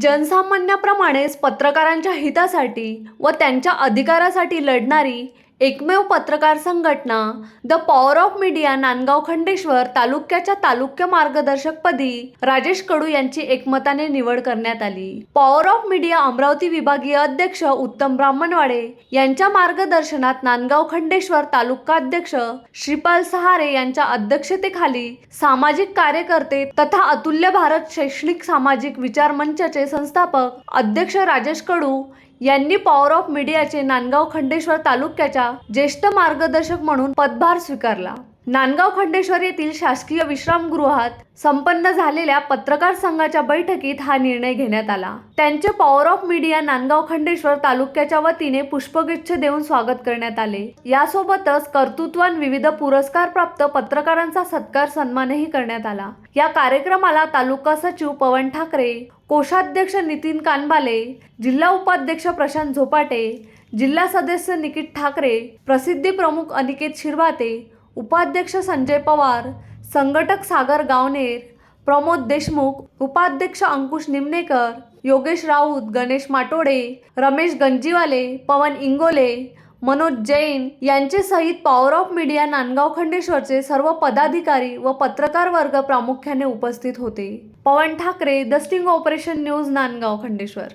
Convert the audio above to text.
जनसामान्याप्रमाणेच पत्रकारांच्या हितासाठी व त्यांच्या अधिकारासाठी लढणारी एकमेव पत्रकार संघटना the power of media Nandgaon Khandeshwar तालुक्याच्या तालुक्य मार्गदर्शकपदी राजेश कडू यांची एकमताने निवड करण्यात आली. पॉवर ऑफ मीडिया अमरावती विभागीय अध्यक्ष उत्तम ब्राह्मणवाडे यांच्या मार्गदर्शनात नांदगाव खंडेश्वर तालुका अध्यक्ष श्रीपाल सहारे यांच्या अध्यक्षतेखाली सामाजिक कार्यकर्ते तथा अतुल्य भारत शैक्षणिक सामाजिक विचार मंचाचे संस्थापक अध्यक्ष राजेश कडू यांनी पॉवर ऑफ मीडियाचे नांदगाव खंडेश्वर तालुक्याच्या ज्येष्ठ मार्गदर्शक म्हणून पदभार स्वीकारला. नांदगाव खंडेश्वर येथील शासकीय विश्रामगृहात संपन्न झालेल्या पत्रकार संघाच्या बैठकीत हा निर्णय घेण्यात आला. त्यांचे power of media Nandgaon Khandeshwar तालुक्याच्या वतीने पुष्पगुच्छ देऊन स्वागत करण्यात आले. यासोबतच कर्तृत्वान विविध पुरस्कार प्राप्त पत्रकारांचा सत्कार सन्मानही करण्यात आला. या कार्यक्रमाला तालुका सचिव पवन ठाकरे कोषाध्यक्ष नितीन कानबाले जिल्हा उपाध्यक्ष प्रशांत झोपाटे जिल्हा सदस्य निकित ठाकरे प्रसिद्धी प्रमुख अनिकेत शिरवाते उपाध्यक्ष संजय पवार संघटक सागर गावनेर प्रमोद देशमुख उपाध्यक्ष अंकुश निमनेकर योगेश राऊत गणेश माटोडे रमेश गंजीवाले पवन इंगोले मनोज जैन यांचे सहित पॉवर ऑफ मीडिया नांदगाव खंडेश्वरचे सर्व पदाधिकारी व पत्रकार वर्ग प्रामुख्याने उपस्थित होते. Pawan Thakre the sting operation news Nandgaon Khandeshwar.